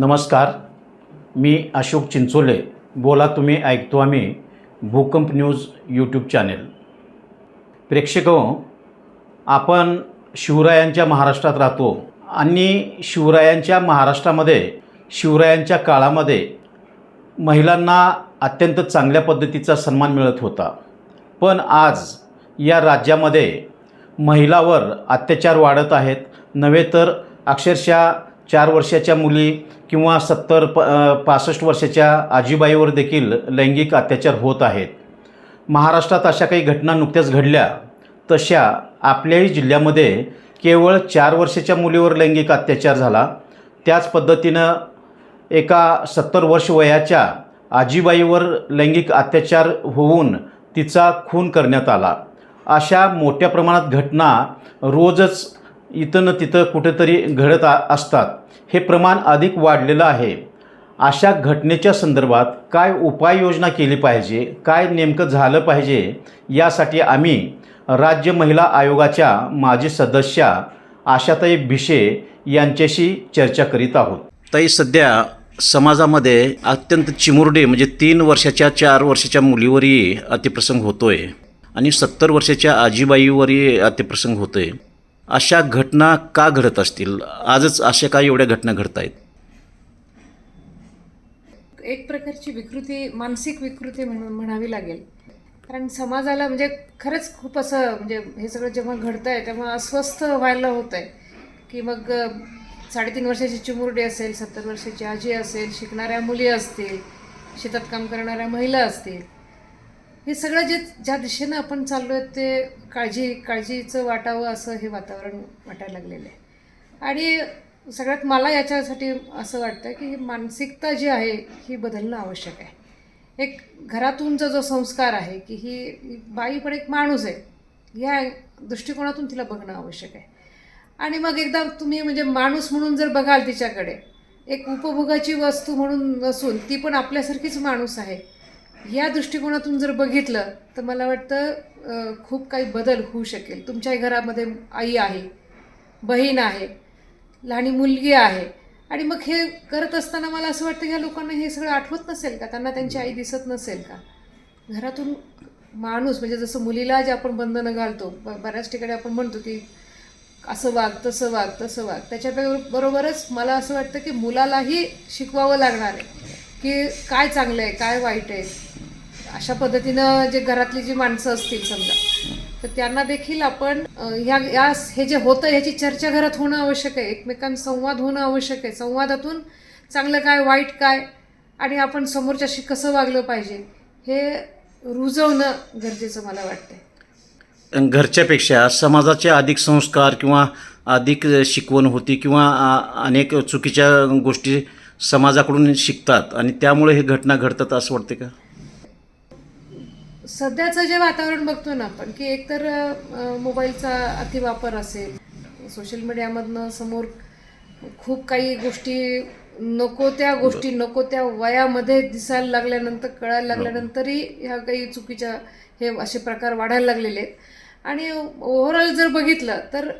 नमस्कार मी अशोक चिंचोले. बोला तुम्ही ऐकतो आम्ही भूकंप न्यूज यूट्यूब चॅनेल. प्रेक्षक आपण शिवरायांच्या महाराष्ट्रात राहतो आणि शिवरायांच्या महाराष्ट्रामध्ये शिवरायांच्या काळामध्ये महिलांना अत्यंत चांगल्या पद्धतीचा सन्मान मिळत होता. पण आज या राज्यामध्ये महिलावर अत्याचार वाढत आहेत. नव्हे तर अक्षरशः चार वर्षाच्या मुली किंवा सत्तर प पासष्ट वर्षाच्या आजीबाईवर देखील लैंगिक अत्याचार होत आहेत. महाराष्ट्रात अशा काही घटना नुकत्याच घडल्या. तशा आपल्याही जिल्ह्यामध्ये केवळ चार वर्षाच्या मुलीवर लैंगिक अत्याचार झाला. त्याच पद्धतीनं एका सत्तर वर्ष वयाच्या आजीबाईवर लैंगिक अत्याचार होऊन तिचा खून करण्यात आला. अशा मोठ्या प्रमाणात घटना रोजच इथं न तिथं कुठेतरी घडत आ असतात. हे प्रमाण अधिक वाढलेलं आहे. अशा घटनेच्या संदर्भात काय उपाययोजना केली पाहिजे काय नेमकं झालं पाहिजे यासाठी आम्ही राज्य महिला आयोगाच्या माजी सदस्या आशाताई भिशे यांच्याशी चर्चा करीत आहोत. ताई सध्या समाजामध्ये अत्यंत चिमुरडे म्हणजे तीन वर्षाच्या चार वर्षाच्या मुलीवरही अतिप्रसंग होतोय आणि सत्तर वर्षाच्या आजीबाईवरही अतिप्रसंग होतोय. अशा घटना का घडत असतील? आजच अशा काय एवढ्या घटना घडत आहेत एक प्रकारची विकृती मानसिक विकृती म्हणून म्हणावी लागेल. कारण समाजाला म्हणजे खरंच खूप असं म्हणजे हे सगळं जेव्हा घडतं आहे तेव्हा अस्वस्थ व्हायला होतं आहे की मग साडेतीन वर्षाची चिमुरडी असेल सत्तर वर्षाची आजी असेल शिकणाऱ्या मुली असतील शेतात काम करणाऱ्या महिला असतील हे सगळं जे ज्या दिशेनं आपण चाललो आहे ते काळजी काळजीचं वाटावं असं हे वातावरण वाटायला लागलेलं आहे. आणि सगळ्यात मला याच्यासाठी असं वाटतं की ही मानसिकता जी आहे ही बदलणं आवश्यक आहे. एक घरातूनचा जो संस्कार आहे की ही ही बाई पण एक माणूस आहे या दृष्टिकोनातून तिला बघणं आवश्यक आहे. आणि मग एकदा तुम्ही म्हणजे माणूस म्हणून जर बघाल तिच्याकडे एक उपभोगाची वस्तू म्हणून नसून ती पण आपल्यासारखीच माणूस आहे या दृष्टिकोनातून जर बघितलं तर मला वाटतं खूप काही बदल होऊ शकेल. तुमच्याही घरामध्ये आई आहे बहीण आहे लहानी मुलगी आहे आणि मग हे करत असताना मला असं वाटतं ह्या लोकांना हे सगळं आठवत नसेल का? त्यांना त्यांची आई दिसत नसेल का? घरातून माणूस म्हणजे जसं मुलीला जे आपण बंधनं घालतो ब बऱ्याच ठिकाणी आपण म्हणतो की असं वाग तसं वाग तसं वाग. त्याच्या बरोबरच मला असं वाटतं की मुलालाही शिकवावं लागणार आहे. की काय चांगलं आहे काय वाईट आहे? अशा पद्धतीनं जे घरातली जी माणसं असतील समजा तर त्यांना देखील आपण ह्या या हे जे होतं ह्याची चर्चा घरात होणं आवश्यक आहे एकमेकांसंवाद होणं आवश्यक आहे. संवादातून चांगलं काय वाईट काय आणि आपण समोरच्याशी कसं वागलं पाहिजे हे रुजवणं गरजेचं मला वाटतं घरच्यापेक्षा समाजाचे अधिक संस्कार किंवा अधिक शिकवण होती किंवा अनेक चुकीच्या गोष्टी समाजाकडून शिकतात आणि त्यामुळे हे घटना घडतात असं वाटते का? सध्याचं जे वातावरण बघतो ना आपण की एकतर मोबाईलचा अतिवापर असेल सोशल मीडियामधनं समोर खूप काही गोष्टी नको त्या गोष्टी नको त्या वयामध्ये दिसायला लागल्यानंतर कळायला लागल्यानंतरही ह्या काही चुकीच्या हे असे प्रकार वाढायला लागलेले आहेत. आणि ओव्हरऑल जर बघितलं तर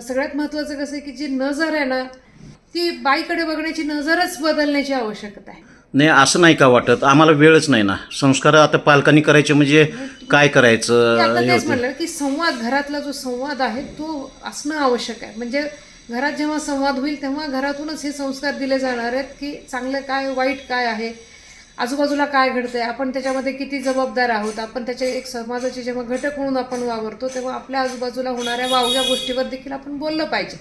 सगळ्यात महत्त्वाचं कसं आहे की जी नजर आहे ना ती बाईकडे बघण्याची नजरच बदलण्याची आवश्यकता आहे. नाही असं नाही का वाटत? आम्हाला वेळच नाही ना. संस्कार आता पालकांनी करायचे म्हणजे काय मी करायचं आता हे तेच होतं. म्हणलं की संवाद घरातला जो संवाद आहे तो असणं आवश्यक आहे. म्हणजे घरात जेव्हा संवाद होईल तेव्हा घरातूनच हे संस्कार दिले जाणार आहेत की चांगलं काय वाईट काय आहे आजूबाजूला काय घडतंय आपण त्याच्यामध्ये किती जबाबदार आहोत आपण त्याचे एक समाजाचे जेव्हा घटक म्हणून आपण वावरतो तेव्हा आपल्या आजूबाजूला होणाऱ्या वावग्या गोष्टीवर देखील आपण बोललं पाहिजे.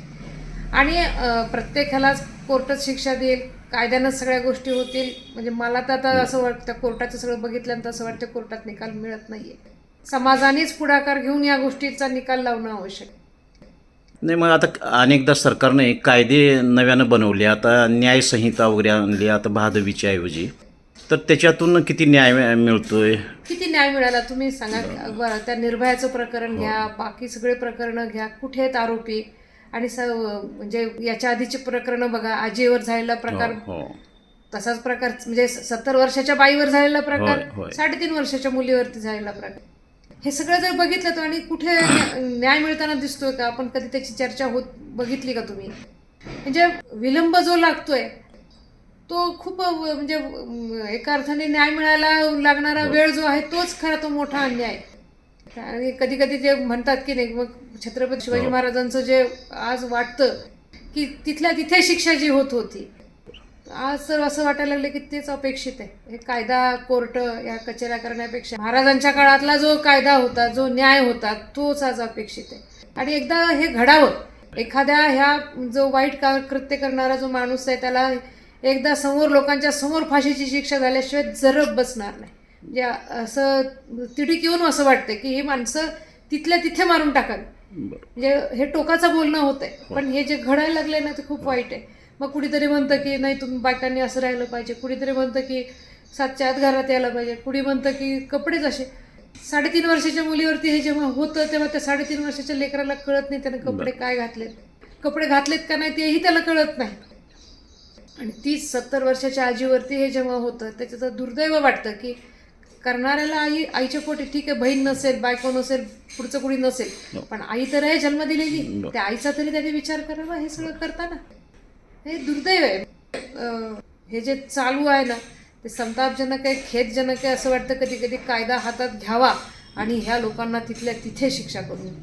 आणि अं, प्रत्येकाला कोर्टात शिक्षा देईल कायद्यानं सगळ्या गोष्टी होतील. म्हणजे मला तर आता असं वाटतं कोर्टाचं सगळं बघितल्यानंतर असं वाटतं कोर्टात निकाल मिळत नाहीये. समाजानेच पुढाकार घेऊन या गोष्टीचा निकाल लावणं आवश्यक आहे. नाही मग आता अनेकदा सरकारने कायदे नव्यानं बनवले. आता न्यायसंहिता वगैरे आणली आता भादवीच्या ऐवजी. तर त्याच्यातून किती न्याय मिळतोय? किती न्याय मिळाला तुम्ही सांगा? बरं त्या निर्भयाचं प्रकरण घ्या बाकी सगळे प्रकरणं घ्या. कुठे आहेत आरोपी? आणि स म्हणजे याच्या आधीचे प्रकरणं बघा आजीवर झालेला प्रकार. हो तसाच प्रकार म्हणजे सत्तर वर्षाच्या बाईवर झालेला प्रकार. साडेतीन वर्षाच्या मुलीवरती झालेला प्रकार. हे सगळं जर बघितलं तर आणि कुठे न्या- न्याय मिळताना दिसतोय का? आपण कधी त्याची चर्चा होत बघितली का तुम्ही? म्हणजे विलंब जो लागतोय तो खूप म्हणजे एका अर्थाने न्याय मिळायला लागणारा वेळ जो आहे तोच खरा तो मोठा अन्याय. आहे. आणि कधी कधी जे म्हणतात की नाही मग छत्रपती शिवाजी महाराजांचं जे आज वाटतं की तिथल्या तिथे शिक्षा जी होत होती आज तर असं वाटायला लागलं की तेच अपेक्षित आहे. हे कायदा कोर्ट या कचेऱ्या करण्यापेक्षा महाराजांच्या काळातला जो कायदा होता जो न्याय होता तोच आज अपेक्षित आहे. आणि एकदा हे घडावं एखाद्या ह्या जो वाईट का कृत्य करणारा जो माणूस आहे त्याला एकदा समोर लोकांच्या समोर फाशीची शिक्षा झाल्याशिवाय जरब बसणार नाही. म्हणजे असं तिडीक येऊन असं वाटतं की ही माणसं तिथल्या तिथे मारून टाकावी. म्हणजे हे टोकाचं बोलणं होत आहे पण हे जे घडायला लागले ना ते खूप वाईट आहे. मग कुणीतरी म्हणतं की नाही तुम्ही बायकांनी असं राहिलं पाहिजे. कुणीतरी म्हणतं की सातच्या आत घरात यायला पाहिजे. कुणी म्हणतं की कपडेच असे. साडेतीन वर्षाच्या मुलीवरती हे जेव्हा होतं तेव्हा त्या साडेतीन वर्षाच्या लेकराला कळत नाही त्याने कपडे काय घातलेत. कपडे घातलेत का नाही तेही त्याला कळत नाही. आणि तीस सत्तर वर्षाच्या आजीवरती हे जेव्हा होतं त्याचं दुर्दैव वाटतं की करणाऱ्याला आई आईच्या पोटी ठीक आहे बहीण नसेल बायको नसेल पुढचं कुणी नसेल पण आई तर आहे जन्म दिलेली. त्या आईचा तरी त्याने विचार करावा हे सगळं करताना. हे दुर्दैव आहे. हे जे चालू आहे ना ते संतापजनक आहे खेदजनक आहे असं वाटतं कधी कधी कायदा हातात घ्यावा आणि ह्या लोकांना तिथल्या तिथे शिक्षा करून.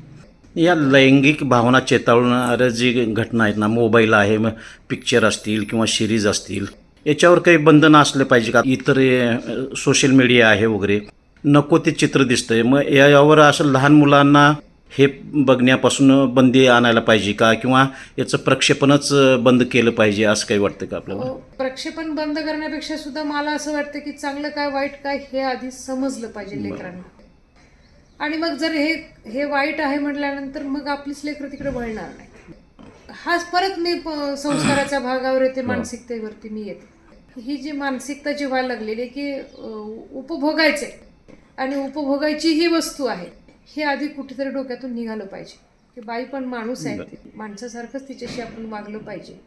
या लैंगिक भावना चेतावणाऱ्या जी घटना आहेत ना मोबाईल आहे मग पिक्चर असतील किंवा सिरीज असतील याच्यावर काही बंधनं असले पाहिजे का? इतर सोशल मीडिया आहे वगैरे. नको ते चित्र दिसतंय. मग यावर असं लहान मुलांना हे बघण्यापासून बंदी आणायला पाहिजे का? किंवा याचं प्रक्षेपणच बंद केलं पाहिजे असं काही वाटतं का आपल्याला? अ, प्रक्षेपण बंद करण्यापेक्षा सुद्धा मला असं वाटतं की चांगलं काय वाईट काय हे आधी समजलं पाहिजे लेकरांना. आणि मग जर हे हे वाईट आहे म्हटल्यानंतर मग आपलीच लेकरं तिकडे वळणार नाही. हाच परत मी संस्काराच्या भागावर येते मानसिकतेवरती मी येते. ही जी मानसिकता जी व्हायला लागलेली आहे की उपभोगायचे आणि उपभोगायची ही वस्तू आहे हे आधी कुठेतरी डोक्यातून निघालं पाहिजे. की बाई पण माणूस आहे. माणसासारखंच तिच्याशी आपण वागलं पाहिजे.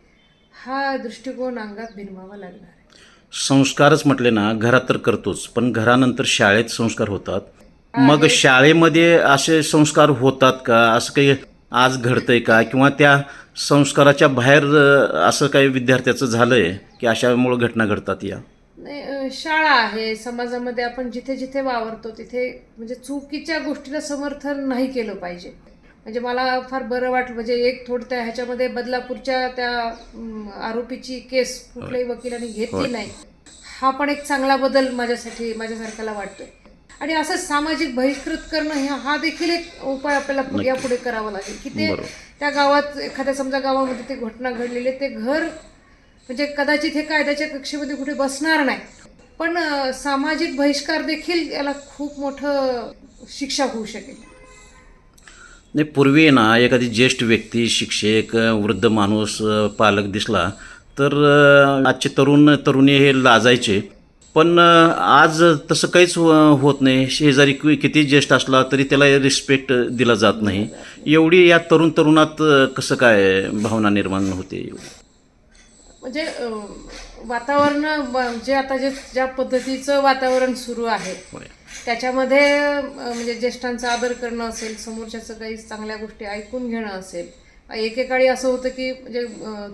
हा दृष्टिकोन अंगात भिनवावा लागणार संस्कारच म्हटले ना घरात तर करतोच. पण घरानंतर शाळेत संस्कार होतात. मग शाळेमध्ये असे संस्कार होतात का? असं काही आज घडतंय का? किंवा त्या संस्काराच्या बाहेर असं काही विद्यार्थ्याचं झालंय की अशामुळं घटना घडतात या? नाही शाळा आहे. समाजामध्ये आपण जिथे जिथे वावरतो तिथे म्हणजे चुकीच्या गोष्टीला समर्थन नाही केलं पाहिजे. म्हणजे मला फार बरं वाटलं. म्हणजे एक थोडं ह्याच्यामध्ये बदलापूरच्या त्या आरोपीची केस कुठल्याही वकिलाने घेतली नाही. हा पण एक चांगला बदल माझ्यासाठी माझ्यासारख्याला वाटतोय. आणि असं सामाजिक बहिष्कृत करणं हा हा देखील एक उपाय आपल्याला यापुढे करावा लागेल. की ते त्या गावात एखाद्या समजा गावामध्ये ते घटना घडलेली ते घर म्हणजे कदाचित हे कायद्याच्या कक्षेमध्ये कुठे बसणार नाही. पण सामाजिक बहिष्कार देखील याला खूप मोठं शिक्षा होऊ शकेल. नाही पूर्वी ना एखादी ज्येष्ठ व्यक्ती शिक्षक वृद्ध माणूस पालक दिसला तर आजचे तरुण तरुणी हे लाजायचे. पण आज तसं काहीच होत नाही. शेजारी कि- किती ज्येष्ठ असला तरी त्याला रिस्पेक्ट दिला जात नाही. एवढी या तरुण तरुणात कसं काय भावना निर्माण होते? म्हणजे वातावरण जे आता जे ज्या पद्धतीचं वातावरण सुरू आहे त्याच्यामध्ये म्हणजे ज्येष्ठांचा आदर करणं असेल समोरच्याचं काही चांगल्या गोष्टी ऐकून घेणं असेल एकेकाळी असं होतं की म्हणजे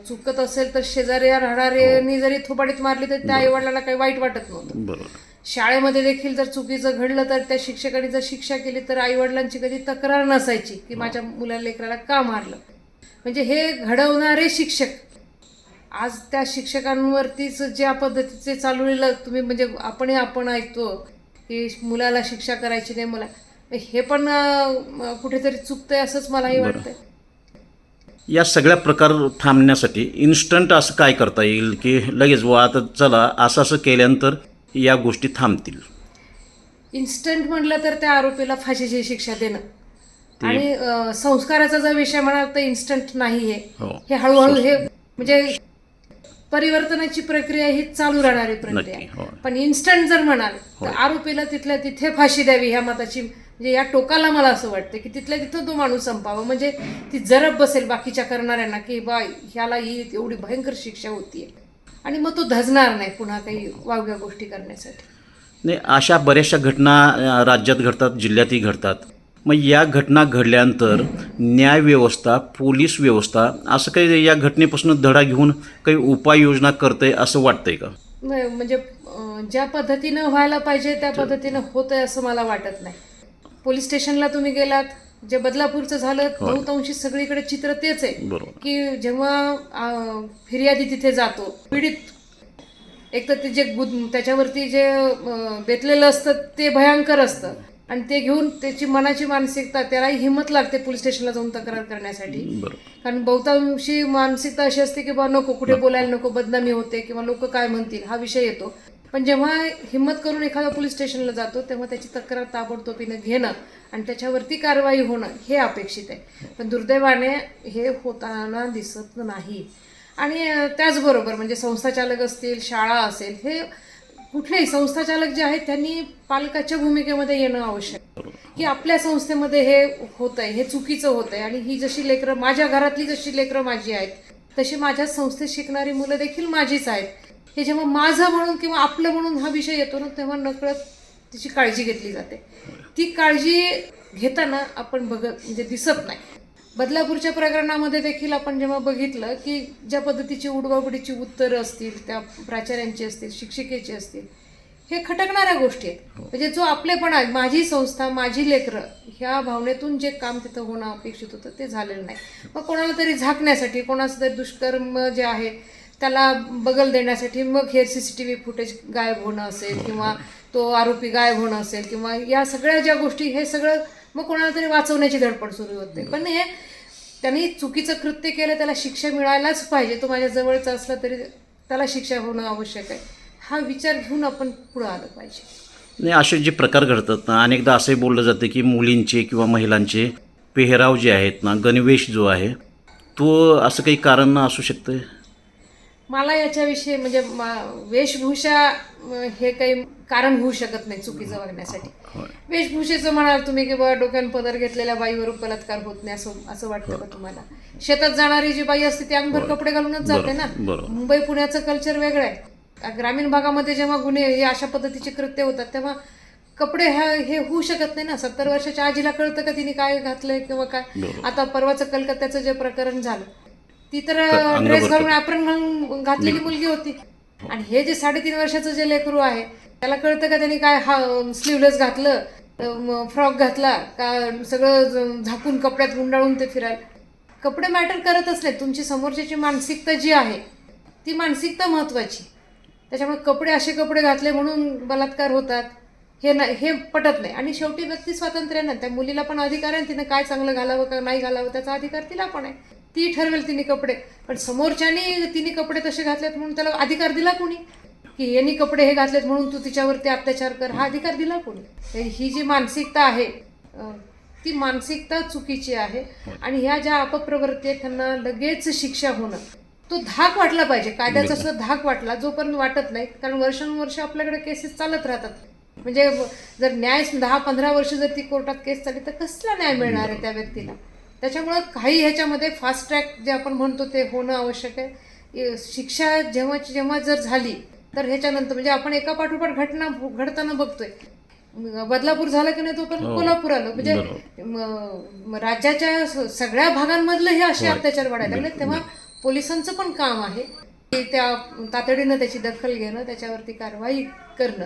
चुकत असेल तर शेजारी राहणाऱ्यांनी जरी थोपाडीत मारली तर त्या आईवडिलाला काही वाईट वाटत नव्हतं. शाळेमध्ये देखील जर चुकीचं घडलं तर त्या शिक्षकाने जर शिक्षा केली तर आईवडिलांची कधी तक्रार नसायची की माझ्या मुला लेकराला का मारलं? म्हणजे हे घडवणारे शिक्षक. आज त्या शिक्षकांवरतीच ज्या पद्धतीचे चालवलेलं तुम्ही म्हणजे आपणही आपण ऐकतो की मुलाला शिक्षा करायची नाही मुला हे पण कुठेतरी चुकतंय असंच मलाही वाटतंय. या सगळ्या प्रकार थांबण्यासाठी इन्स्टंट असं काय करता येईल की लगेच वा आता चला असं असं केल्यानंतर या गोष्टी थांबतील. इन्स्टंट म्हटलं तर त्या आरोपीला फाशीची शिक्षा देणं. आणि संस्काराचा जर विषय म्हणाल तर इन्स्टंट नाही हे हो. हे हळूहळू हे म्हणजे परिवर्तनाची प्रक्रिया ही चालू राहणारी प्रक्रिया. हो. पण इन्स्टंट जर म्हणाल तर आरोपीला तिथल्या तिथे फाशी द्यावी ह्या मताची म्हणजे या टोकाला मला असं वाटतं की तिथल्या तिथं तो माणूस संपावा. म्हणजे ती जरब बसेल बाकीच्या करणाऱ्यांना की बा ह्याला ही एवढी भयंकर शिक्षा होतीये. आणि मग तो धजणार नाही पुन्हा काही वावग्या गोष्टी करण्यासाठी. नाही अशा बऱ्याचशा घटना राज्यात घडतात जिल्ह्यातही घडतात. मग या घटना घडल्यानंतर न्यायव्यवस्था पोलीस व्यवस्था असं काही या घटनेपासून धडा घेऊन काही उपाययोजना करते असं वाटतंय का? नाही, म्हणजे ज्या पद्धतीनं व्हायला पाहिजे त्या पद्धतीनं होत आहे असं मला वाटत नाही. पोलीस स्टेशनला तुम्ही गेलात जे बदलापूरचं झालं बहुतांशी सगळीकडे चित्र तेच आहे. की जेव्हा फिर्यादी तिथे जातो पीडित एक तर ते जे गुद- त्याच्यावरती जे बेतलेलं असतं ते भयंकर असतं. आणि ते घेऊन त्याची मनाची मानसिकता त्यालाही हिंमत लागते पोलीस स्टेशनला जाऊन तक्रार करण्यासाठी. कारण बहुतांशी मानसिकता अशी असते की बा नको कुठे बोलायला नको बदनामी होते किंवा लोक काय म्हणतील हा विषय येतो. पण जेव्हा हिंमत करून एखादा पोलीस स्टेशनला जातो तेव्हा त्याची तक्रार ताबडतोबीनं घेणं आणि त्याच्यावरती कारवाई होणं हे अपेक्षित आहे. पण दुर्दैवाने हे होताना दिसत नाही. आणि त्याचबरोबर म्हणजे संस्थाचालक असतील शाळा असेल हे कुठलेही संस्थाचालक जे आहेत त्यांनी पालकाच्या भूमिकेमध्ये येणं आवश्यक. की आपल्या संस्थेमध्ये हे होत आहे हे चुकीचं होत आहे आणि ही जशी लेकरं माझ्या घरातली जशी लेकरं माझी आहेत तशी माझ्या संस्थेत शिकणारी मुलं देखील माझीच आहेत. हे जेव्हा माझं म्हणून किंवा आपलं म्हणून हा विषय येतो ना तेव्हा नकळत तिची काळजी घेतली जाते. ती काळजी घेताना आपण बघत म्हणजे दिसत नाही. बदलापूरच्या प्रकरणामध्ये देखील आपण जेव्हा बघितलं की ज्या पद्धतीची उडवाउडीची उत्तरं असतील त्या प्राचार्यांची असतील शिक्षिकेची असतील हे खटकणाऱ्या गोष्टी आहेत. म्हणजे जो आपलेपणा आहे माझी संस्था माझी लेकरं ह्या भावनेतून जे काम तिथं होणं अपेक्षित होतं ते झालेलं नाही. मग कोणाला तरी झाकण्यासाठी कोणाचं तरी दुष्कर्म जे आहे त्याला बगल देण्यासाठी मग हे C C T V footage गायब होणं असेल किंवा तो आरोपी गायब होणं असेल किंवा या सगळ्या ज्या गोष्टी हे सगळं मग कोणाला तरी वाचवण्याची धडपड सुरू होते पण हे त्यांनी चुकीचं कृत्य केलं त्याला शिक्षा मिळायलाच पाहिजे. तो माझ्या जवळचा असला तरी त्याला शिक्षा होणं आवश्यक आहे. हा विचार घेऊन आपण पुढं आलं पाहिजे. नाही असे जे प्रकार घडतात ना अनेकदा असंही बोललं जातं की मुलींचे किंवा महिलांचे पेहराव जे आहेत ना गणवेश जो आहे तो असं काही कारण असू शकतं मला याच्याविषयी म्हणजे वेशभूषा हे काही कारण होऊ शकत नाही चुकीचं वागण्यासाठी. होय. वेशभूषेचं म्हणाल तुम्ही की बाबा डोक्यान पदर घेतलेल्या बाईवर बलात्कार होत नाही असं असं वाटतं का तुम्हाला? शेतात जाणारी जी बाई असते ती अंगभर कपडे घालूनच जाते ना. मुंबई पुण्याचं कल्चर वेगळं आहे. ग्रामीण भागामध्ये जेव्हा गुन्हे हे अशा पद्धतीचे कृत्य होतात तेव्हा कपडे हा हे होऊ शकत नाही ना? सत्तर वर्षाच्या आजीला कळतं का तिने काय घातलंय किंवा काय. आता परवाचं कलकत्त्याचं जे प्रकरण झालं ती तर ड्रेस घालून ऍप्रन घालून घातलेली मुलगी होती. आणि हे जे साडेतीन वर्षाचं जे लेकरू आहे त्याला कळतं का त्याने काय हा स्लीवलेस घातलं फ्रॉक घातला का सगळं झाकून कपड्यात गुंडाळून ते फिरायला. कपडे मॅटर करतच नाही तुमची समोरच्याची मानसिकता जी आहे ती मानसिकता महत्त्वाची त्याच्यामुळे कपडे असे कपडे घातले म्हणून बलात्कार होतात हे नाही हे पटत नाही. आणि शेवटी व्यक्ती स्वातंत्र्य ना त्या मुलीला पण अधिकार आहे तिने काय चांगलं घालावं का नाही घालावं त्याचा अधिकार तिला पण आहे. ती ठरवेल तिने कपडे. पण समोरच्याने तिने कपडे तसे घातलेत म्हणून त्याला अधिकार दिला कोणी? की यांनी कपडे हे घातलेत म्हणून तू तिच्यावरती अत्याचार कर. हा अधिकार दिला कोणी? ही जी मानसिकता आहे ती मानसिकता चुकीची आहे. आणि ह्या ज्या अपप्रवृत्ती आहेत त्यांना लगेच शिक्षा होणं. तो धाक वाटला पाहिजे. कायद्याचा सुद्धा धाक वाटला जोपर्यंत वाटत नाही कारण वर्षानुवर्ष आपल्याकडे केसेस चालत राहतात. म्हणजे जर न्याय दहा पंधरा वर्ष जर ती कोर्टात केस चालली तर कसला न्याय मिळणार आहे त्या व्यक्तीला? त्याच्यामुळं काही ह्याच्यामध्ये फास्ट ट्रॅक जे आपण म्हणतो ते होणं आवश्यक आहे. शिक्षा जेव्हाची जेव्हा जर झाली तर ह्याच्यानंतर म्हणजे आपण एका पाठोपाठ घटना घडताना बघतोय. बदलापूर झालं की नाही तोपर्यंत हो. कोल्हापूर आलं. म्हणजे राज्याच्या सगळ्या भागांमधलं हे असे अत्याचार वाढायला लागले तेव्हा पोलिसांचं पण काम आहे की त्या तातडीनं त्याची दखल घेणं त्याच्यावरती कारवाई करणं.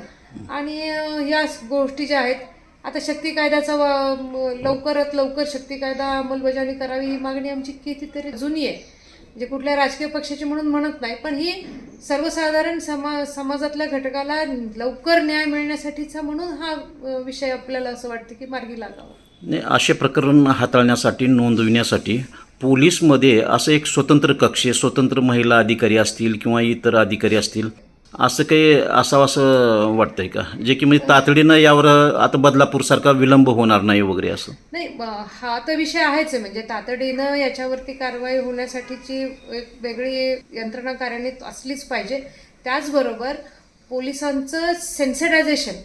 आणि अं, या गोष्टी ज्या आहेत आता शक्ती कायद्याचा लवकरात लवकर शक्ती कायदा अंमलबजावणी करावी ही मागणी आमची कितीतरी जुनी आहे. म्हणजे कुठल्या राजकीय पक्षाची म्हणून म्हणत नाही पण ही सर्वसाधारण समा समाजातल्या घटकाला लवकर न्याय मिळण्यासाठीचा म्हणून हा विषय आपल्याला असं वाटतं की मार्गी लागावा. नाही असे प्रकरण हाताळण्यासाठी नोंदविण्यासाठी पोलीसमध्ये असं एक स्वतंत्र कक्ष स्वतंत्र महिला अधिकारी असतील किंवा इतर अधिकारी असतील असं काही असावं असं वाटतंय का? जे की म्हणजे तातडीनं यावर आता बदलापूरसारखा विलंब होणार नाही वगैरे असं. नाही हा तर विषय आहेच आहे. म्हणजे तातडीनं याच्यावरती कारवाई होण्यासाठीची एक वेगळी यंत्रणा कार्यान्वित असलीच पाहिजे. त्याचबरोबर पोलिसांचं सेन्सिटायझेशन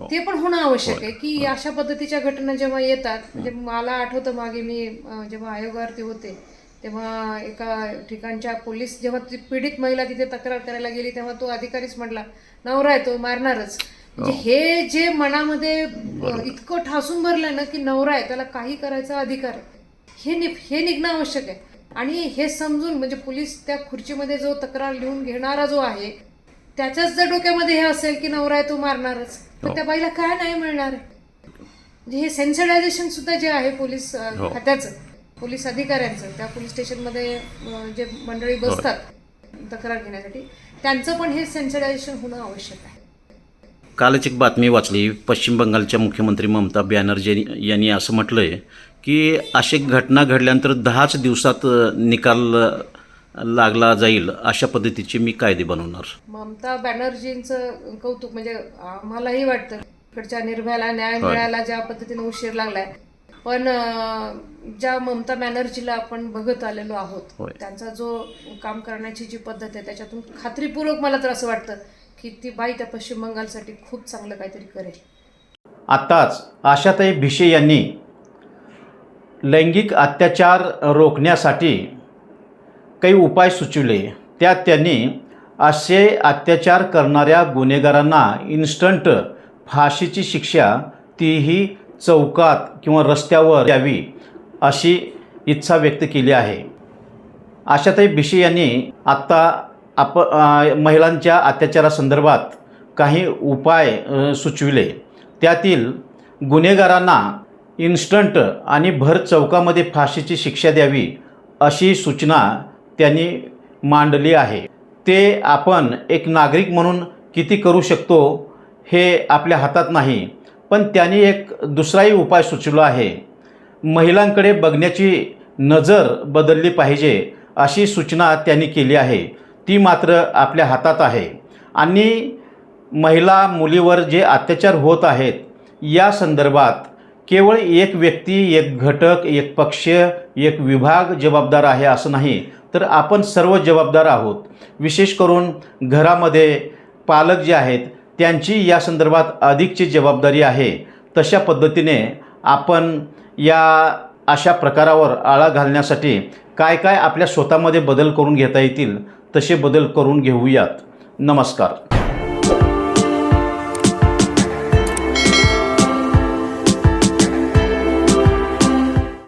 ते पण होणं आवश्यक आहे की अशा पद्धतीच्या घटना जेव्हा येतात म्हणजे मला आठवतं मागे मी जेव्हा आयोगावरती होते तेव्हा एका ठिकाणच्या पोलीस जेव्हा ती पीडित महिला तिथे तक्रार करायला गेली तेव्हा तो अधिकारीच म्हटला नवरा आहे तो मारणारच. म्हणजे हे. जे मनामध्ये इतकं ठासून भरलंय ना की नवरा आहे त्याला काही करायचा अधिकार आहे. हे नि हे निघणं आवश्यक आहे. आणि हे समजून म्हणजे पोलीस त्या खुर्चीमध्ये जो तक्रार लिहून घेणारा जो आहे त्याच्याच जर डोक्यामध्ये हे असेल की नवरा आहे तो मारणारच तर त्या बाईला काय नाही मिळणार? म्हणजे हे सेन्सिटायझेशन सुद्धा जे आहे पोलीस हो. खात्याचं पोलीस अधिकाऱ्यांचं त्या पोलीस स्टेशनमध्ये जे मंडळी बसतात तक्रार घेण्यासाठी त्यांचं पण हे सेन्सिटायझेशन होणं आवश्यक आहे. कालच एक बातमी वाचली पश्चिम बंगालच्या मुख्यमंत्री ममता बॅनर्जी यांनी असं म्हटलं आहे की अशी घटना घडल्यानंतर दहाच दिवसात निकाल लागला जाईल अशा पद्धतीचे मी कायदे बनवणार. ममता बॅनर्जींचं कौतुक म्हणजे आम्हालाही वाटतं इकडच्या निर्भयाला न्याय. मिळायला ज्या पद्धतीने उशीर लागलाय पण ज्या ममता बॅनर्जीला आपण बघत आलेलो आहोत. त्यांचा जो काम करण्याची जी पद्धत आहे त्याच्यातून खात्रीपूर्वक मला तर असं वाटतं की ती बाई त्या पश्चिम बंगालसाठी खूप चांगलं काहीतरी करेल आत्ताच आशाताई भिशे यांनी लैंगिक अत्याचार रोखण्यासाठी काही उपाय सुचविले त्यात त्यांनी असे अत्याचार करणाऱ्या गुन्हेगारांना इन्स्टंट फाशीची शिक्षा तीही चौकात किंवा रस्त्यावर द्यावी अशी इच्छा व्यक्त केली आहे. आशाताई भिशे यांनी आत्ता आप महिलांच्या अत्याचारासंदर्भात काही उपाय सुचविले. त्यातील गुन्हेगारांना इन्स्टंट आणि भर चौकामध्ये फाशीची शिक्षा द्यावी अशी सूचना त्यांनी मांडली आहे. ते आपण एक नागरिक म्हणून किती करू शकतो हे आपल्या हातात नाही. पण त्यांनी एक दुसराही उपाय सुचवला आहे. महिलांकडे बघण्याची नजर बदलली पाहिजे अशी सूचना त्यांनी केली आहे. ती मात्र आपल्या हातात आहे. आणि महिला मुलीवर जे अत्याचार होत आहेत या संदर्भात केवळ एक व्यक्ती एक घटक एक पक्ष एक विभाग जबाबदार आहे असं नाही तर आपण सर्व जबाबदार आहोत. विशेष करून घरामध्ये पालक जे आहेत त्यांची या संदर्भात अधिकची जबाबदारी आहे. तशा पद्धतीने आपण या अशा प्रकारावर आळा घालण्यासाठी काय काय आपल्या स्वतःमध्ये बदल करून घेता येतील तसे बदल करून घेऊयात. नमस्कार.